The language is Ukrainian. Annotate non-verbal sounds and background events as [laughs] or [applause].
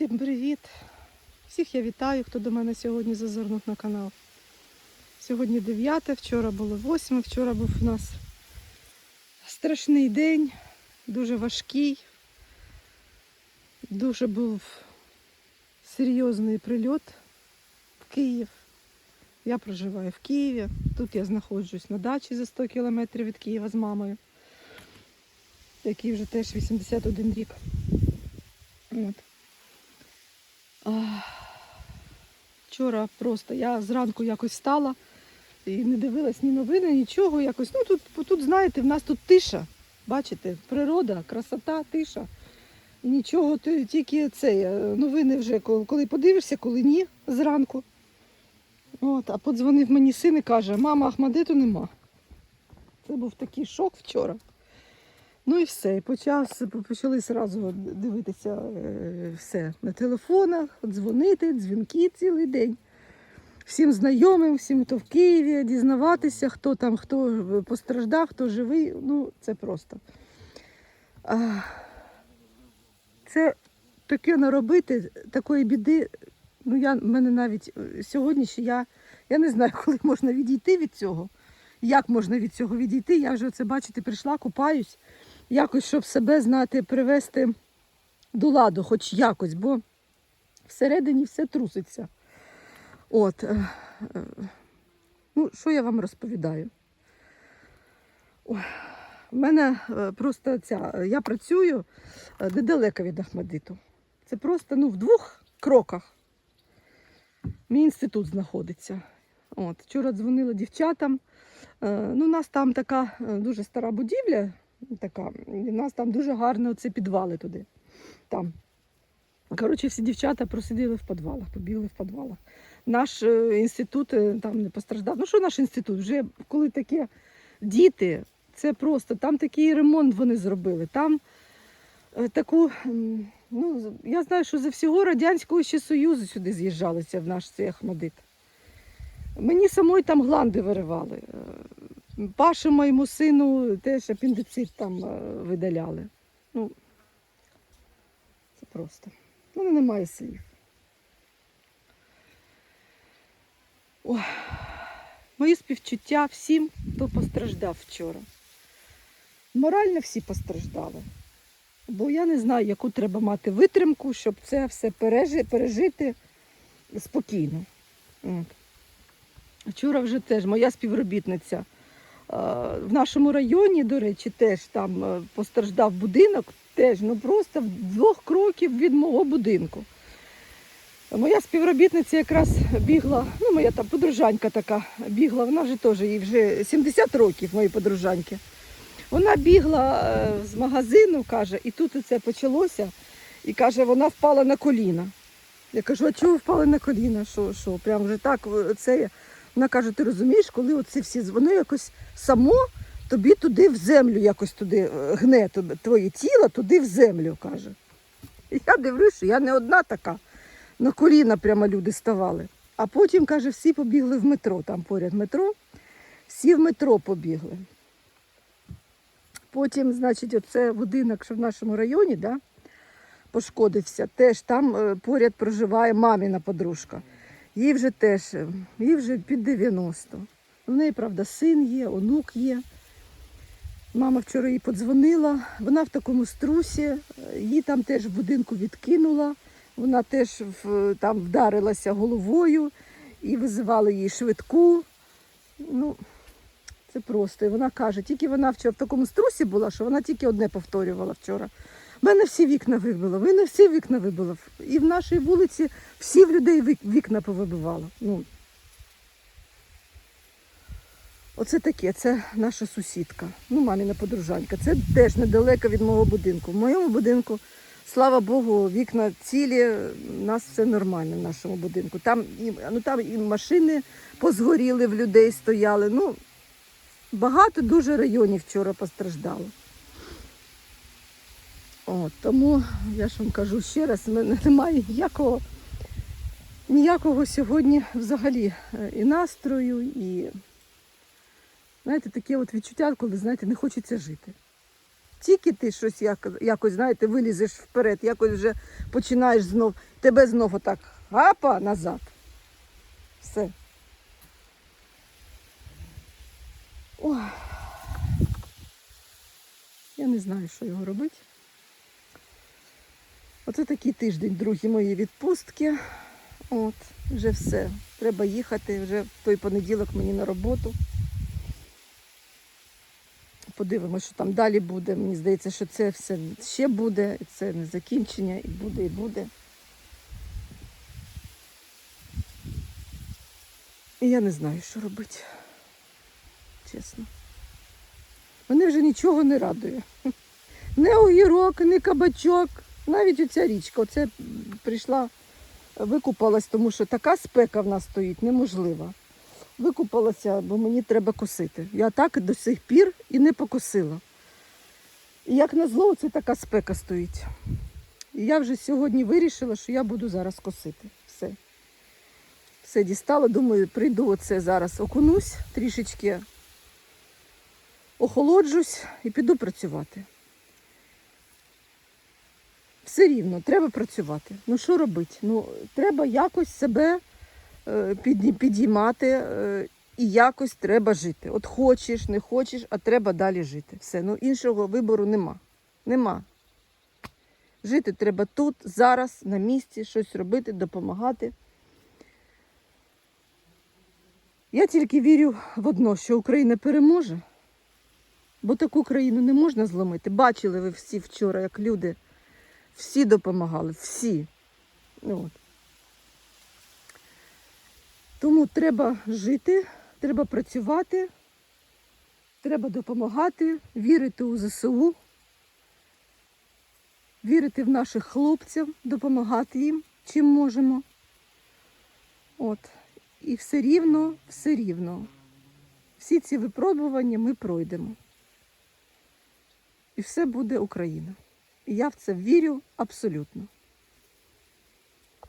Всім привіт! Всіх я вітаю, хто до мене сьогодні зазирнув на канал. Сьогодні 9, вчора було 8, вчора був у нас страшний день, дуже важкий. Дуже був серйозний прильот в Київ. Я проживаю в Києві. Тут я знаходжусь на дачі за 100 кілометрів від Києва з мамою, який вже теж 81 рік. От. Вчора просто я зранку якось встала і не дивилась ні новини, нічого. Якось. Ну тут, тут, знаєте, в нас тут тиша. Бачите, природа, красота, тиша. І нічого, тільки це е, новини вже коли подивишся, коли ні, зранку. От, а подзвонив мені син і каже, мама, Ахмадиту нема. Це був такий шок вчора. Ну і все. І почався, почали одразу дивитися е, все на телефонах, дзвонити, дзвінки цілий день. Всім знайомим, всім, хто в Києві, дізнаватися, хто там, хто постраждав, хто живий. Ну, це просто. Це таке наробити, такої біди. Ну, я мене навіть е, сьогодні ще я, я не знаю, [laughs] коли можна відійти від цього. Як можна від цього відійти? Я вже це бачите, прийшла, купаюсь якось, щоб себе знати, привести до ладу, хоч якось, бо всередині все труситься. От, е, е, ну, що я вам розповідаю? В мене е, просто ця, я працюю недалеко від Ахмадиту. Це просто ну, в двох кроках. Мій інститут знаходиться. От, вчора дзвонила дівчатам. Ну, у нас там така дуже стара будівля, така. В нас там дуже гарно оце підвали туди. Там. Коротше, всі дівчата просиділи в підвалах, побігли в підвалах. Наш е, інститут е, там не постраждав. Ну що наш інститут? Вже коли таке діти, це просто там такий ремонт вони зробили. Там е, таку, ну, я знаю, що за всього Радянського ще Союзу сюди з'їжджалися в наш цей Ахмадит. Мені самої там гланди виривали. Пашу моєму сину теж апендицит там е, видаляли. Ну, це просто. У немає слів. Ой. Мої співчуття всім, хто постраждав вчора. Морально всі постраждали. Бо я не знаю, яку треба мати витримку, щоб це все пережити спокійно. От. Вчора вже теж моя співробітниця в нашому районі, до речі, теж там е, постраждав будинок, теж ну просто в двох кроків від мого будинку. Моя співробітниця якраз бігла, ну моя там подружанька така бігла, вона вже теж їй вже 70 років, моїй подружаньки. Вона бігла е, з магазину, каже, і тут це почалося, і каже, вона впала на коліна. Я кажу, а чого впали на коліна? Що, що? Прям вже так е, це. Вона каже, ти розумієш, коли оці всі воно якось само тобі туди в землю, якось туди е, гне твоє тіло туди в землю, каже. Я дивлюсь, що я не одна така. На коліна прямо люди ставали. А потім, каже, всі побігли в метро, там поряд метро, всі в метро побігли. Потім, значить, оце будинок, що в нашому районі, да, пошкодився. Теж там е, поряд проживає маміна подружка. Їй вже теж, їй вже під 90. У неї, правда, син є, онук є. Мама вчора їй подзвонила, вона в такому струсі, її там теж в будинку відкинула, вона теж в, там вдарилася головою і визивали їй швидку. Ну, це просто. І вона каже, тільки вона вчора в такому струсі була, що вона тільки одне повторювала вчора. В мене всі вікна вибило, мене всі вікна вибило. І в нашій вулиці всі в людей вікна повибивало. Ну. Оце таке, це наша сусідка, ну, маміна подружанька. Це теж недалеко від мого будинку. В моєму будинку, слава Богу, вікна цілі, у нас все нормально в нашому будинку. Там і, ну, там і машини позгоріли, в людей стояли. Ну, багато дуже районів вчора постраждало. От, тому я ж вам кажу ще раз, в мене немає ніякого, ніякого сьогодні взагалі е, і настрою, і знаєте, таке от відчуття, коли знаєте, не хочеться жити. тільки ти щось як, якось, знаєте, вилізеш вперед, якось вже починаєш знов, тебе знов отак гапа назад. Все. Ой. Я не знаю, що його робити. Оце такий тиждень, другі мої відпустки. От, вже все. Треба їхати. Вже в той понеділок мені на роботу. Подивимося, що там далі буде. Мені здається, що це все ще буде, і це не закінчення, і буде, і буде. І я не знаю, що робити. Чесно. Мене вже нічого не радує. Не огірок, не кабачок, навіть оця річка. Оце прийшла, викупалась, тому що така спека в нас стоїть, неможлива. Викупалася, бо мені треба косити. Я так до сих пір і не покосила. І як назло, це така спека стоїть. І я вже сьогодні вирішила, що я буду зараз косити. Все. Все дістала, думаю, прийду оце зараз, окунусь трішечки, охолоджусь і піду працювати. Все рівно, треба працювати. Ну що робити? Ну, треба якось себе е, підіймати е, і якось треба жити. От хочеш, не хочеш, а треба далі жити. Все, ну іншого вибору нема. Нема. Жити треба тут, зараз, на місці, щось робити, допомагати. Я тільки вірю в одно, що Україна переможе, бо таку країну не можна зломити. Бачили ви всі вчора, як люди всі допомагали, всі. Ну, От. Тому треба жити, треба працювати, треба допомагати, вірити у ЗСУ, вірити в наших хлопців, допомагати їм, чим можемо. От. І все рівно, все рівно. Всі ці випробування ми пройдемо. І все буде Україна. Я в це вірю абсолютно.